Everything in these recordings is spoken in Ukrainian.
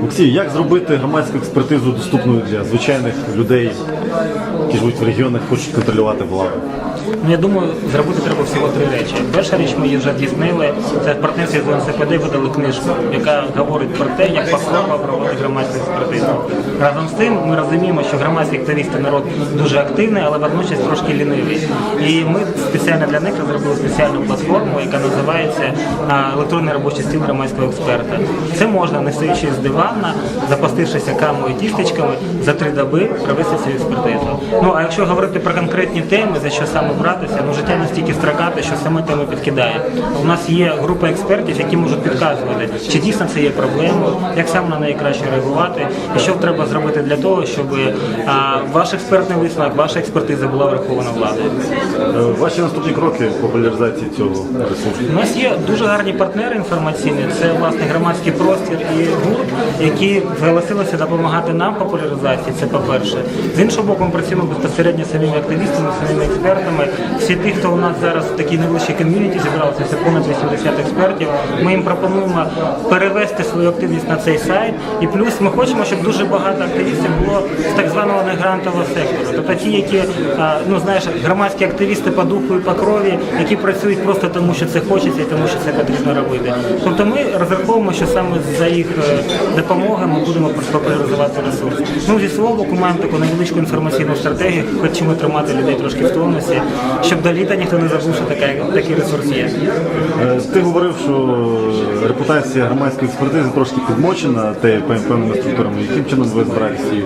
Олексій, як зробити громадську експертизу доступною для звичайних людей, які живуть в регіонах, хочуть контролювати владу? Ну, я думаю, зробити треба всього три речі. Перша річ, ми її вже здійснили, це в партнерстві з УНСПД видали книжку, яка говорить про те, як платформа проводить громадську експертизу. Разом з тим, ми розуміємо, що громадські активісти народ дуже активний, але водночас трошки лінивий. І ми спеціально для них розробили спеціальну платформу, яка називається електронний робочий стіл громадського експерта. Це можна, не стоячи з дивана, запастившися камою і тістечками, за три доби провести цю експертизу. Ну а якщо говорити про конкретні теми, за що саме братися, ну життя настільки строкате, що саме теми підкидає. У нас є група експертів, які можуть підказувати, чи дійсно це є проблемою, як саме на неї краще реагувати, і що треба зробити для того, щоб а, ваш експертний висновок, ваша експертиза була врахована владою. Е, Ваші наступні кроки популяризації цього ресурсу? У нас є дуже гарні партнери інформаційні. Це власне громадський простір і гурт, які зголосилися допомагати нам популяризації. Це по-перше. З іншого боку, ми працюємо безпосередньо з самими активістами, самими експертами. Всі ті, хто у нас зараз в такій невеличкій ком'юніті зібралися, це понад 80 експертів. Ми їм пропонуємо перевести свою активність на цей сайт. І плюс ми хочемо, щоб дуже багато активістів було з так званого негрантового сектору. Тобто ті, які ну знаєш, громадські активісти по духу і по крові, які працюють просто тому, що це хочеться і тому, що це потрібно робити. Тобто ми розраховуємо, що саме за їх е, допомогою ми будемо популяризувати ресурс. Ми зі свого боку маємо таку невеличку інформаційну стратегію, хочемо тримати людей трошки в тонусі, щоб до літа ніхто не забув, що така, такий ресурс є. Е, Ти говорив, що репутація громадської експертизи трошки підмочена те певними структурами. Яким чином ви збираєтесь її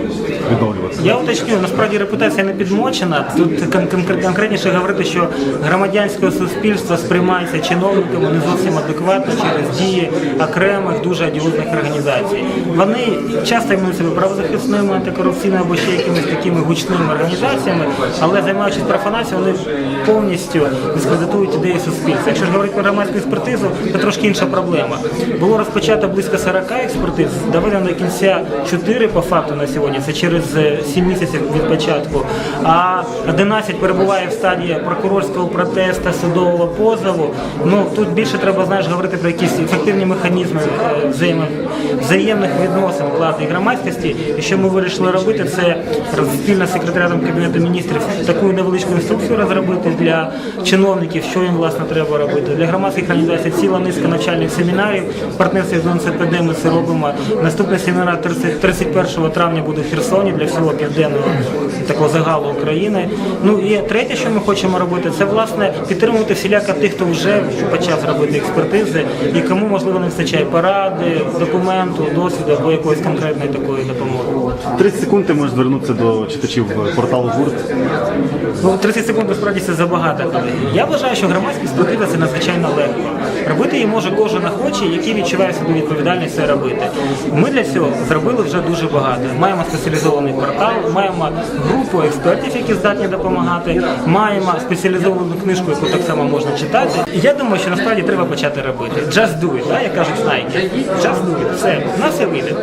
відновлювати? Я уточню, насправді репутація не підмочена. Тут кон- кон- конкретніше говорити, що громадянське суспільство сприймається чиновниками не зовсім адекватно через дії окремих дуже одіозних організацій. Вони часто іменують себе правозахисними, антикорупційними або ще якимись такими гучними організаціями, але займаючись профанацією, вони повністю дискредитують ідеї суспільства. Якщо ж говорити про громадську експертизу, це трошки інша проблема. Було розпочато близько 40 експертиз, доведено до кінця 4 по факту на сьогодні. Це через е, 7 місяців від початку. А 11 перебуває в стадії прокурорського протесту, судового позову. Ну тут більше треба знаєш говорити про якісь ефективні механізми е, взаємних відносин і громадськості. І що ми вирішили робити, це спільно з секретаріатом кабінету міністрів таку невеличку інструкцію розробити для чиновників, що їм власне треба робити. Для громадських організацій ціла низка навчальних семінарів. В партнерстві з НЦПД ми це робимо. Наступний семінар 30 31 травня буде в Херсоні для всього південного такого загалу України. Ну і третє, що ми хочемо робити, це власне підтримувати всіляко тих, хто вже почав робити експертизи і кому можливо не вистачає поради, документу, досвіду або якоїсь конкретної такої допомоги. 30 секунд ти можеш звернутися до читачів порталу гурт. Ну, 30 секунд насправді це забагато. Я вважаю, що громадська експертиза це надзвичайно легко. Робити її може кожен охочий, який відчуває собі відповідальність це робити. Ми для цього зробили вже дуже багато. Маємо спеціалізований портал, маємо групу експертів, які здатні допомагати, маємо спеціалізовану книжку, яку так само можна читати. Я думаю, що насправді треба почати робити. Just do it, да? як кажуть Nike. Just do it. Все, у нас все вийде.